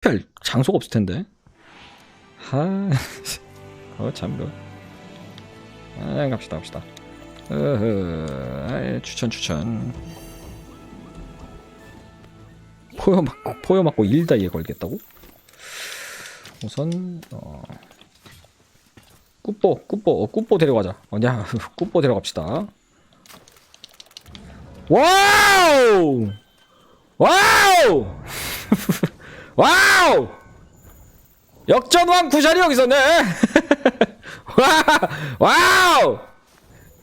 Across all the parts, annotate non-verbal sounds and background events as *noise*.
별 장소가 없을 텐데. 하, *laughs* 어, 참, 뭐. 아, 갑시다, 갑시다. 어허, 추천, 추천. 포효 맞고, 포효 맞고 일다이에 걸겠다고? 우선, 어. 꾸뽀, 꾸뽀, 어, 꾸뽀 데려가자. 어냐, 꾸뽀 *laughs* 데려갑시다. 와우! 와우! *laughs* 와우! 역전왕 구샤리 여기 있었네! 와! 와우!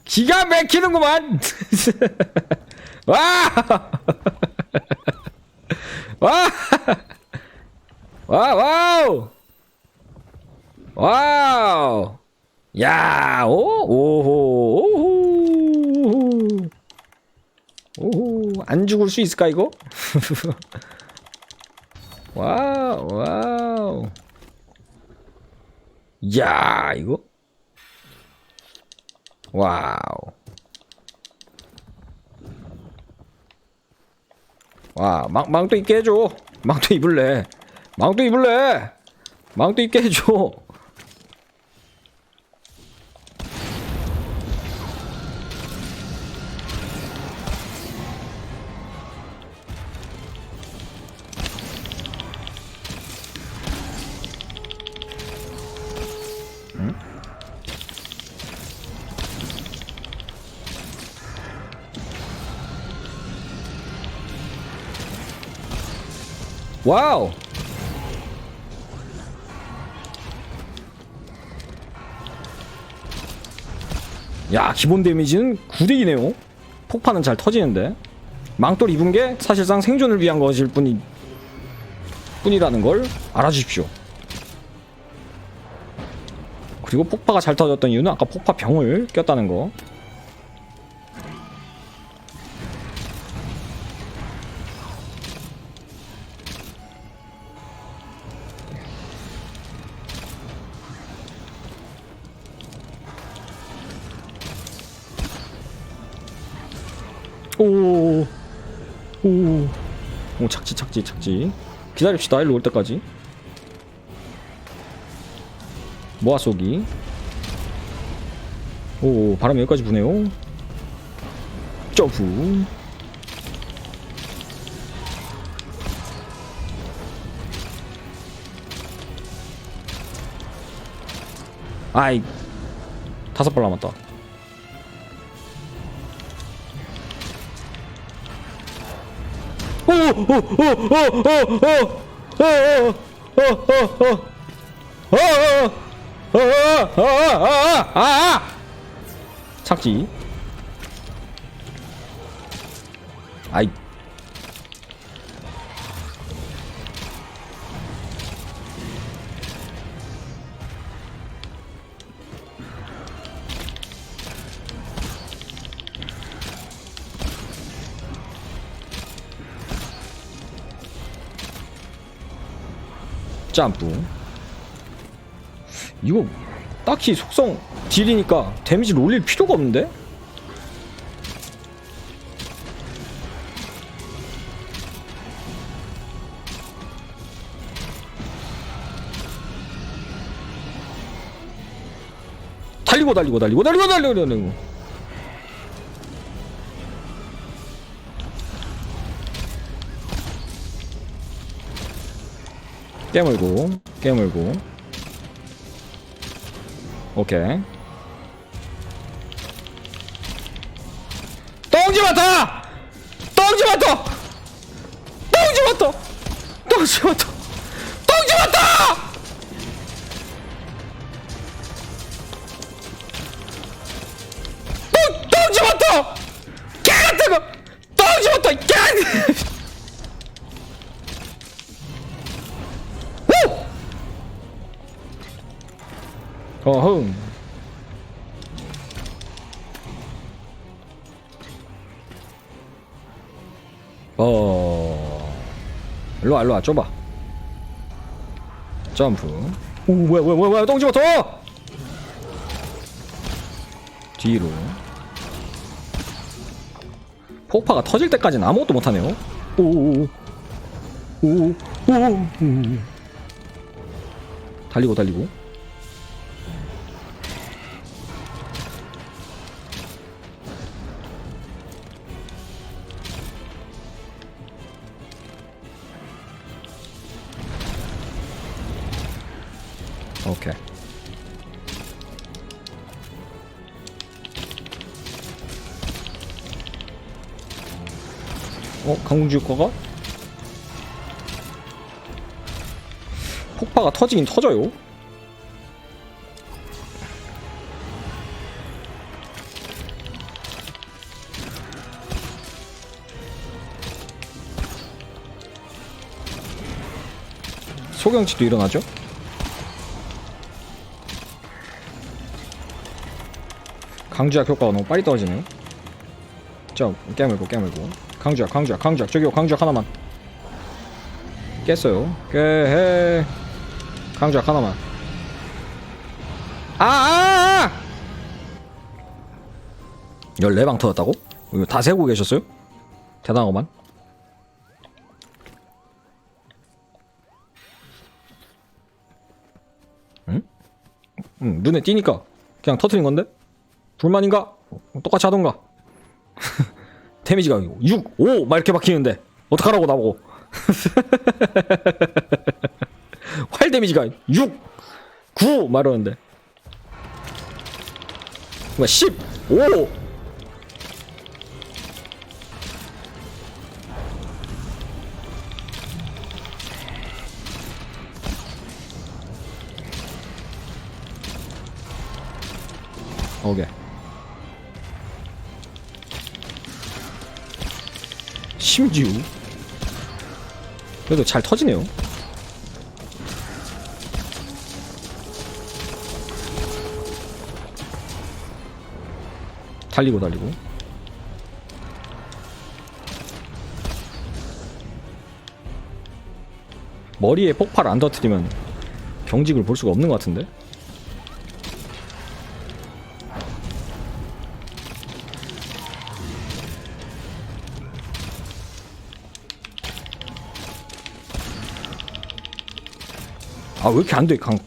기가 막히는구만! *laughs* 와! *laughs* 와! 와, 와우! 와우! 야, 오, 오호, 오호. 오호, 안 죽을 수 있을까, 이거? *laughs* 와우, 와우. 야, 이거? 와우. 와, 망, 망토 있게 해줘. 망토 입을래. 망토 입을래. 망토 입게 해줘. 와우. 야, 기본 데미지는 9대2네요. 폭파는 잘 터지는데. 망돌 입은 게 사실상 생존을 위한 것일 뿐이, 뿐이라는 걸 알아주십시오. 그리고 폭파가 잘 터졌던 이유는 아까 폭파 병을 꼈다는 거. 오, 착지, 착지, 착지. 기다립시다, 일로 올 때까지. 모아 쏘기. 오, 바람 여기까지 부네요. 점프. 아이, 다섯 발 남았다. 착지. 아이. 점프. 이거 딱히 속성 딜이니까 데미지를 올릴 필요가 없는데? 달리고 달리고 달리고 달리고 달리고 달리고 깨물고 깨물고. 오케이. 똥지 마타 똥지 마타 똥지 마타 똥지 마타 똥지 마타 어흥. 어. 일로와, 일로와, 좁아. 점프. 오, 뭐야, 뭐야, 뭐야, 뭐야, 똥 집어, 더! 뒤로. 폭파가 터질 때까지는 아무것도 못하네요. 오, 오, 오. 오, 오, 달리고 달리고 오케이 어? 강공주 거가? 폭파가 터지긴 터져요 소경치도 일어나죠? 강주약 효과가 너무 빨리 떨어지네요. 자 깨물고 깨물고. 강주약 강주약 강주약. 저기요 강주약 하나만. 깼어요. 깨해. 강주약 하나만. 아아아! 14방 터졌다고? 이거 다 세고 계셨어요? 대단하구만. 응? 응 눈에 띄니까 그냥 터트린 건데? 불만인가? 어, 똑같이 하던가 *laughs* 데미지가 6, 5! 막 이렇게 박히는데 어떡하라고 나보고 *laughs* 활 데미지가 6, 9! 막 이러는데 뭐야 10, 5! 오케이 심지어 그래도 잘 터지네요. 달리고 달리고. 머리에 폭발 안 터뜨리면 경직을 볼 수가 없는 것 같은데 아 왜 이렇게 안 돼? 강.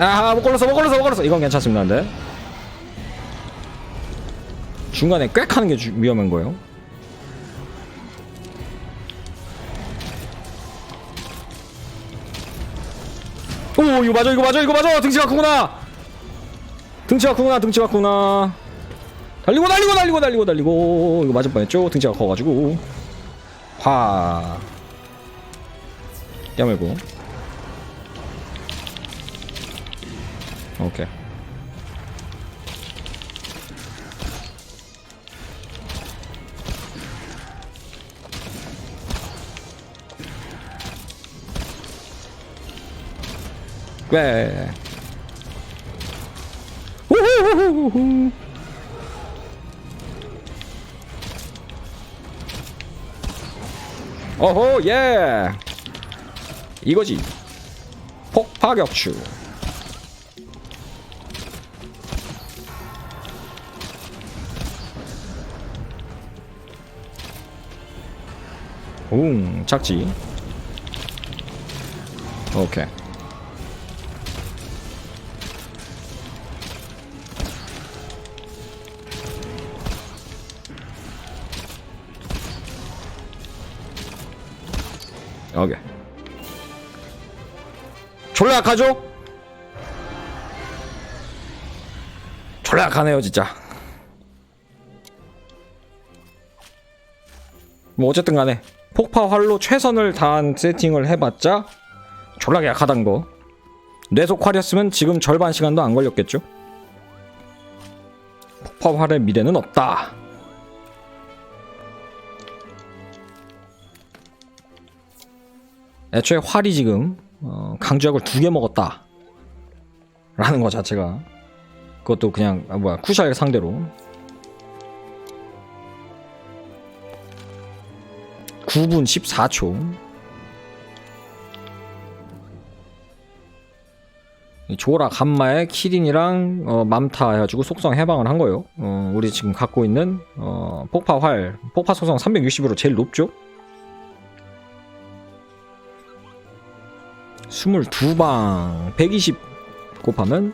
아못 걸렸어 못 걸렸어 못 걸렸어. 이건 괜찮습니다 근데. 중간에 꽥 하는 게 주- 위험한 거예요 오 이거 맞아 이거 맞아 이거 맞아. 등치가 크구나? 등치가 크구나 등치가 크구나? 달리고 달리고 달리고 달리고 달리고. 이거 맞을 뻔했죠? 등치가 커가지고. 화 깨물고. 오케이 꽤 우후후후후. 어호 예. 이거지. 폭파격추. 웅 착지. 오케이 오케이. 졸라 약하죠? 졸라 약하네요 진짜. 뭐 어쨌든 간에 폭파 활로 최선을 다한 세팅을 해봤자 졸라 약하단 거. 뇌속 활이었으면 지금 절반 시간도 안 걸렸겠죠? 폭파 활의 미래는 없다 애초에 활이 지금 어, 강주약을 두 개 먹었다 라는 거 자체가 그것도 그냥 아, 뭐야 쿠샤를 상대로 9분 14초. 이 조라 감마에 키린이랑 어, 맘타 해가지고 속성 해방을 한 거예요. 어, 우리 지금 갖고 있는 어, 폭파 활, 폭파 속성 360으로 제일 높죠. 22방 120 곱하면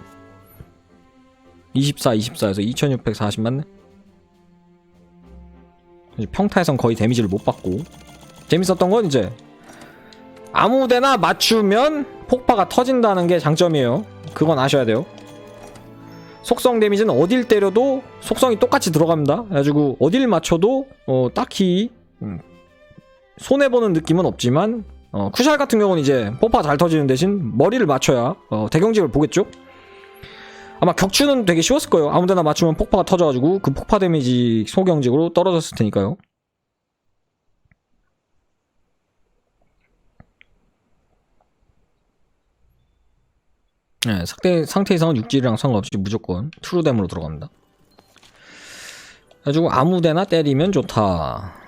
24, 24에서 2640 맞네. 평타에선 거의 데미지를 못 받고 재밌었던 건 이제 아무데나 맞추면 폭파가 터진다는 게 장점이에요. 그건 아셔야 돼요. 속성 데미지는 어딜 때려도 속성이 똑같이 들어갑니다. 그래가지고 어딜 맞춰도 어, 딱히 음, 손해 보는 느낌은 없지만 어, 쿠샬 같은 경우는 이제 폭파 잘 터지는 대신 머리를 맞춰야 어, 대경직을 보겠죠. 아마 격추는 되게 쉬웠을 거예요. 아무데나 맞추면 폭파가 터져가지고 그 폭파 데미지 소경직으로 떨어졌을 테니까요. 네, 상태, 상태 이상은 육질이랑 상관없이 무조건 트루뎀으로 들어갑니다. 그래가지고 아무데나 때리면 좋다.